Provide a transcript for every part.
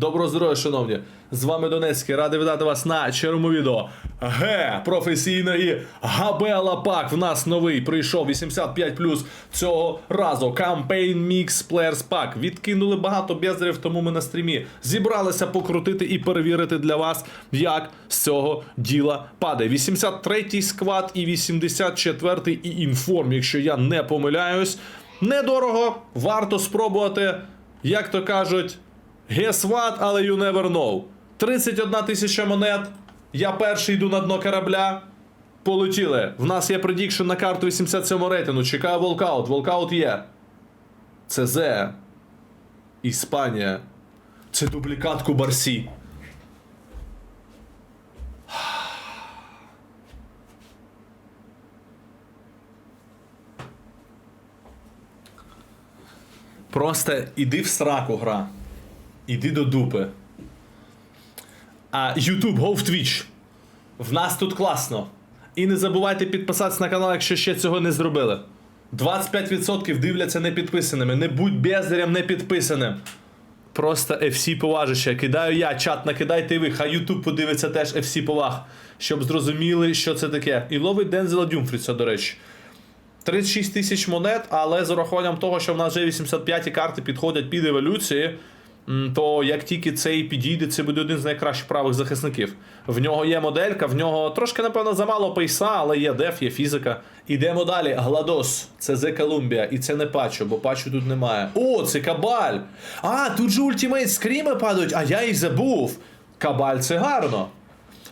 Доброго здоров'я, шановні! З вами Донецький, радий вітати вас на червому відео. Г професійної Габела Пак. В нас новий прийшов 85 цього разу. Campaign Mix Players Pack. Відкинули багато бездарів, тому ми на стрімі зібралися покрутити і перевірити для вас, як з цього діла падає. 83-й сквад і 84-й і інформ, якщо я не помиляюсь. Недорого, варто спробувати, як то кажуть. Guess what, але you never know. 31 тисяча монет. Я перший йду на дно корабля. Полетіли. В нас є предікшн на карту 87 рейтингу. Чекаю волкаут. Волкаут є. ЦЗ. Іспанія. Це дублікат Кубарсі. Просто іди в сраку гра. Іди до дупи. А YouTube, go в Twitch. В нас тут класно. І не забувайте підписатися на канал, якщо ще цього не зробили. 25% дивляться не підписаними. Не будь бездарем не підписаним. Просто FC поважище. Кидаю я, чат накидайте і ви. Хай YouTube подивиться теж FC поваг. Щоб зрозуміли, що це таке. І ловить Дензела Дюмфріца, до речі. 36 тисяч монет, але з урахуванням того, що в нас вже 85 карти підходять під еволюції, то як тільки цей підійде, це буде один з найкращих правих захисників. В нього є моделька, в нього трошки, напевно, замало пейса, але є деф, є фізика. Ідемо далі. Гладос. Це Зе Колумбія. І це не пачо, бо пачо тут немає. О, це Кабаль! А, тут же ультимейт скріми падають, а я їх забув. Кабаль це гарно.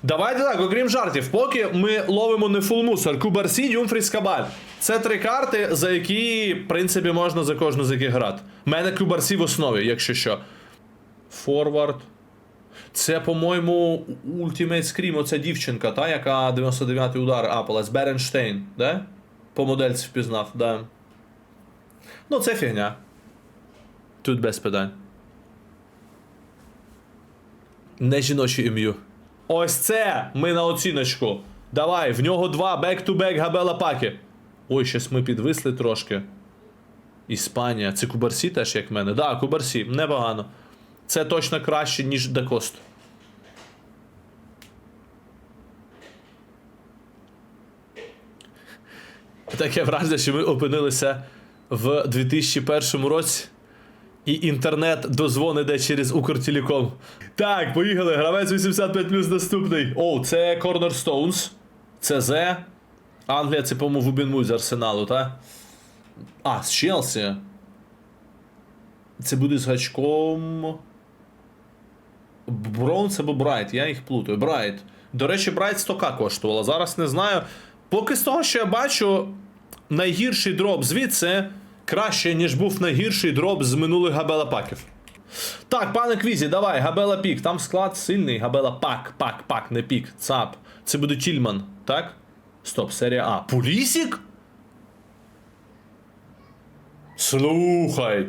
Давайте так, окрім жартів, поки ми ловимо не фул мусор, Кубарсі, Юмфріс, Кабаль. Це три карти, за які, в принципі, можна за кожну з яких грати. У мене Кубарсі в основі, якщо що. Форвард. Це, по-моєму, Ultimate Scream, оця дівчинка, та, яка 99-й удар апалась. Беренштейн, да? По модельці впізнав, да. Ну, це фігня. Тут без питань. Не жіноче ім'ю. Ось це ми на оціночку. Давай, в нього два бек-ту-бек габела паки. Ой, щось ми підвисли трошки. Іспанія. Це Кубарсі теж, як мене. Да, Кубарсі, непогано. Це точно краще, ніж Декост. Таке враження, що ми опинилися в 2001 році. І інтернет дозвон іде через Укртелеком. Так, поїхали. Гравець 85 наступний. О, це Cornerstones. Це З. Англія, це, по-моєму, Вубінмуй з Арсеналу, так? А, з Челсі. Це буде з гачком. Бронз або Брайт, я їх плутаю. Брайт. До речі, Брайт 100к коштувала. Зараз не знаю. Поки з того, що я бачу, найгірший дроп звідси краще, ніж був найгірший дроп з минулих габела паків. Так, пане Квізі, давай, габела пік. Там склад сильний, габела пак, пак, пак, не пік, цап. Це буде Тільман, так? Стоп, серія А. Пулісік? Слухай.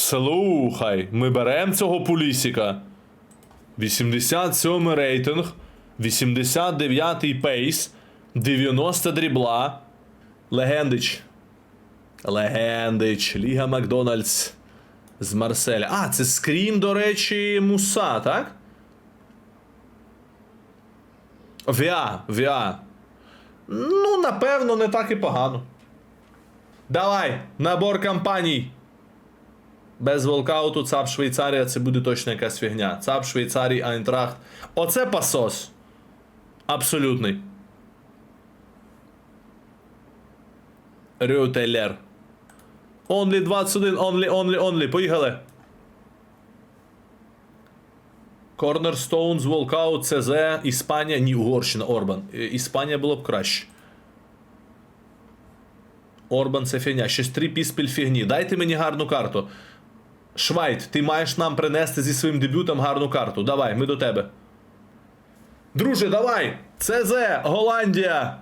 Слухай, ми беремо цього пулісіка. 87 рейтинг, 89 пейс, 90 дрібла. Легендич. Легендич, Ліга Макдональдс з Марселя. А, це скрім, до речі, Муса, так? Віа, Віа. Ну, напевно, не так і погано. Давай, набор кампаній. Без волкауту ЦАП Швейцарія це буде точно якась фігня. ЦАП Швейцарій, Айнтрахт. Оце пасос. Абсолютний. Рютелер. Only 21, only, only, only. Поїхали. Cornerstones, Walkout, ЦЗ, Іспанія, ні, Угорщина, Орбан. Е, Іспанія було б краще. Орбан це фігня. Щось три піспіль фігні. Дайте мені гарну карту. Швайт, ти маєш нам принести зі своїм дебютом гарну карту. Давай, ми до тебе. Друже, давай! ЦЗ, Голландія!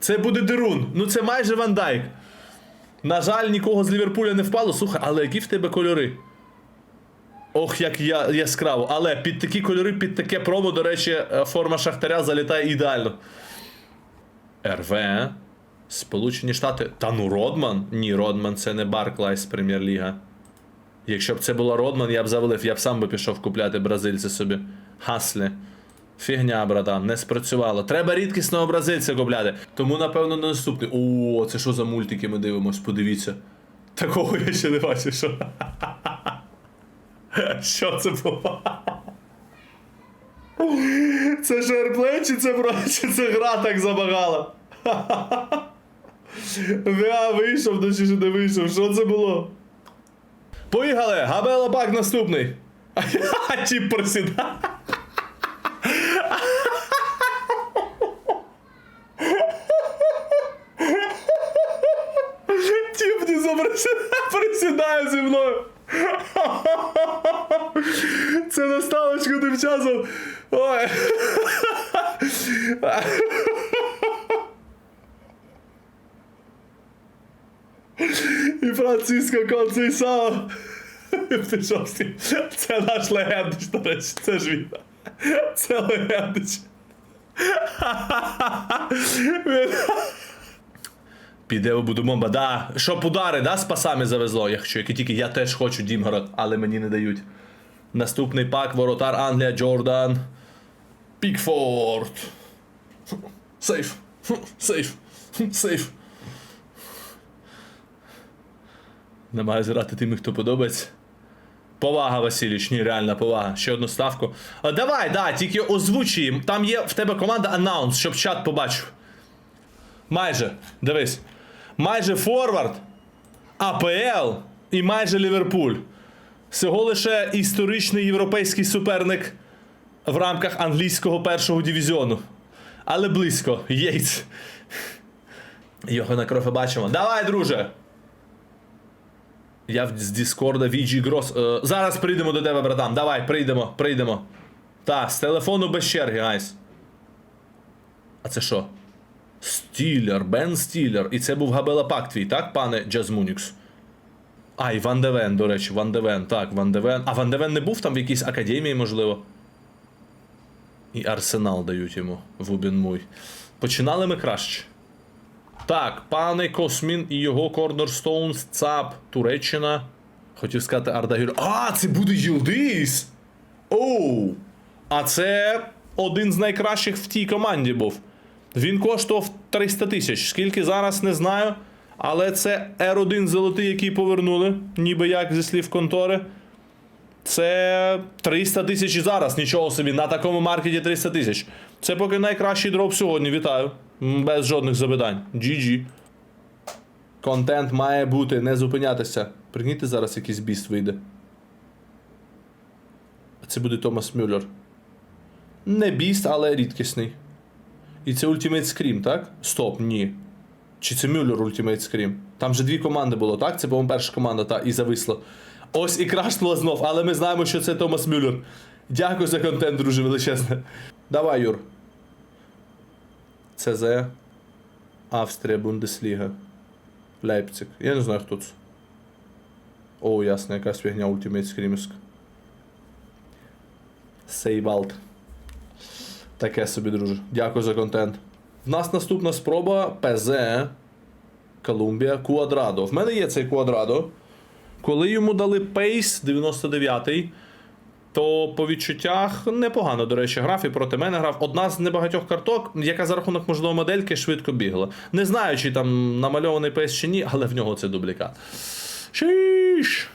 Це буде Дерун. Ну це майже Ван Дайк. На жаль, нікого з Ліверпуля не впало. Слухай, але які в тебе кольори? Ох, як я, яскраво. Але під такі кольори, під таке промо, до речі, е, форма Шахтаря залітає ідеально. РВ. Сполучені Штати. Та ну Родман? Ні, Родман це не Барклайс Прем'єр-ліга. Якщо б це була Родман, я б завалив, я б сам би пішов купляти бразильця собі. Хаслі. Фігня, братан, не спрацювало. Треба рідкісного бразильця купляти. Тому, напевно, на наступний. О, це що за мультики ми дивимось, подивіться. Такого я ще не бачив, що. Що це було? Це шерплей чи це чи це гра так забагала? Я вийшов, то чи ще не вийшов. Що це було? Поїхали! Габела Бак наступний. Тіп просідає. Тіп не присідає зі мною. Це наставочку тим часом. Ой. І Франциско тим? Це наш легендич, до речі, це ж він. Це легендич. Він- Піде у Будумомба, да. Щоб удари, да, з пасами завезло. Якщо які тільки я теж хочу Дімгород, але мені не дають. Наступний пак, воротар Англія, Джордан. Пікфорд. Сейф. Сейф. Сейф. Намагаю зграти тими, хто подобається. Повага, Васильович, ні, реальна повага. Ще одну ставку. А, давай, да, тільки озвучуй. їм. Там є в тебе команда аннаунс, щоб чат побачив. Майже, дивись. Майже Форвард, АПЛ і майже Ліверпуль. Всього лише історичний європейський суперник в рамках англійського першого дивізіону. Але близько. Єйц. Його на крофе бачимо. Давай, друже. Я з Діскорда VG Gross. Е, зараз прийдемо до тебе, братан. Давай, прийдемо, прийдемо. Та, з телефону без черги, айс. А це що? Стілер, Бен Стілер. І це був Габела Пак твій, так, пане Джазмунікс? А, і Ван Девен, до речі, Ван Девен. Так, Ван Девен. А Ван Девен не був там в якійсь академії, можливо. І Арсенал дають йому в Убінмуй. Починали ми краще. Так, пане Космін і його Корнерстоунс, ЦАП, Туреччина. Хотів сказати Ардагюр. А, це буде Юлдис! Оу! А це один з найкращих в тій команді був. Він коштував 300 тисяч. Скільки зараз не знаю. Але це R1 золотий, який повернули, ніби як зі слів контори. Це 300 тисяч і зараз. Нічого собі. На такому маркеті 300 тисяч. Це поки найкращий дроп сьогодні. Вітаю. Без жодних запитань. GG. Контент має бути, не зупинятися. Пригніте зараз якийсь біст вийде. Це буде Томас Мюллер. Не біст, але рідкісний. І це Ultimate Scream, так? Стоп, ні. Чи це Мюллер Ultimate Scream? Там же дві команди було, так? Це, по-моєму, перша команда, та, і зависло. Ось і крашнула знов, але ми знаємо, що це Томас Мюллер. Дякую за контент, друже, величезне. Давай, Юр. ЦЗ. Австрія, Бундесліга. Лейпциг. Я не знаю, хто це. О, ясно, якась фігня Ultimate Screamівська. Сейвалт. Таке собі, друже. Дякую за контент. В нас наступна спроба ПЗ Колумбія Куадрадо. В мене є цей Куадрадо. Коли йому дали пейс 99-й, то по відчуттях непогано, до речі, грав і проти мене грав. Одна з небагатьох карток, яка за рахунок, можливо, модельки швидко бігла. Не знаю, чи там намальований пейс чи ні, але в нього це дублікат. Шіш!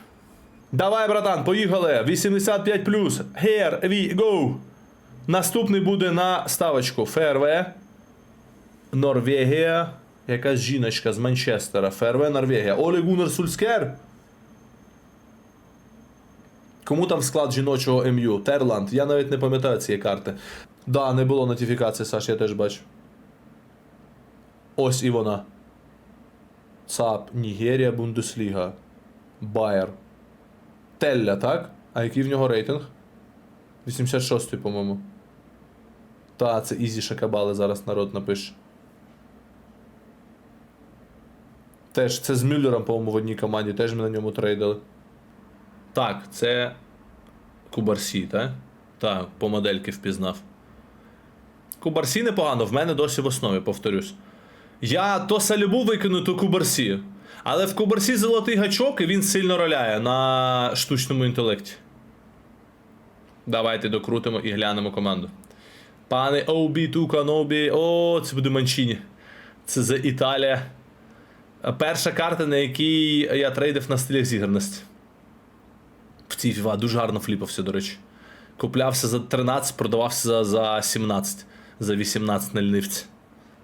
Давай, братан, поїхали. 85 Here we go. Наступний буде на ставочку ФРВ. Норвегія. Якась жіночка з Манчестера. ФРВ Норвегія. Оле Гуннер Сульскер. Кому там склад жіночого МЮ? Терланд. Я навіть не пам'ятаю цієї карти. Да, не було нотифікації, Саш, я теж бачу. Ось і вона. ЦАП, Нігерія, Бундесліга. Байер. Телля, так? А який в нього рейтинг? 86-й, по-моєму. Та, це Ізі Шакабали зараз народ напише. Теж це з Мюллером, по-моєму, в одній команді, теж ми на ньому трейдили. Так, це Кубарсі, так? Так, по модельки впізнав. Кубарсі непогано, в мене досі в основі, повторюсь. Я то салюбу викину, то Кубарсі. Але в Кубарсі золотий гачок, і він сильно роляє на штучному інтелекті. Давайте докрутимо і глянемо команду. Пане Обі, Тука, Нобі. О, це буде Манчині. Це за Італія. Перша карта, на якій я трейдив на стилях зіграності. В цій FIFA дуже гарно фліпався, до речі. Куплявся за 13, продавався за, за 17, за 18 на лінивці.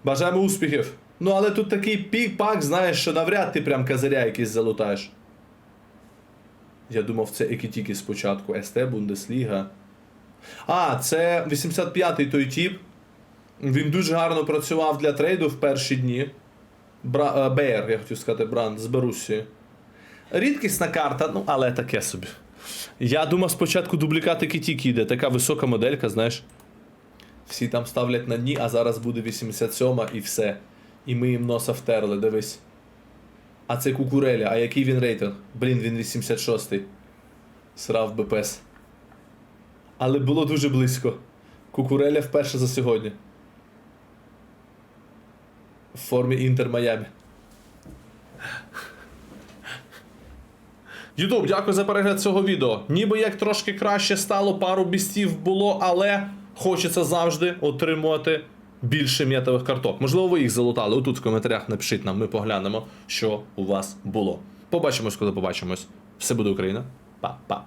Бажаємо успіхів! Ну, але тут такий пік-пак, знаєш, що навряд ти прям козиря якийсь залутаєш. Я думав, це екітіки спочатку. СТ, Бундесліга. А, це 85-й той тіп. Він дуже гарно працював для трейду в перші дні. Бра... е, Беєр, я хотів сказати, бранд з Борусії. Рідкісна карта, ну, але таке собі. Я думав, спочатку дублікат Екітіки йде, така висока моделька, знаєш. Всі там ставлять на дні, а зараз буде 87 і все. І ми їм носа втерли, дивись. А це Кукуреля, а який він рейтинг? Блін, він 86-й. Срав БПС. Але було дуже близько. Кукуреля вперше за сьогодні. В формі Інтер Майамі. Ютуб, дякую за перегляд цього відео. Ніби як трошки краще стало, пару бістів було, але хочеться завжди отримувати більше м'ятових карток. Можливо, ви їх залутали. Отут в коментарях напишіть нам, ми поглянемо, що у вас було. Побачимось, коли побачимось. Все буде Україна. Па-па.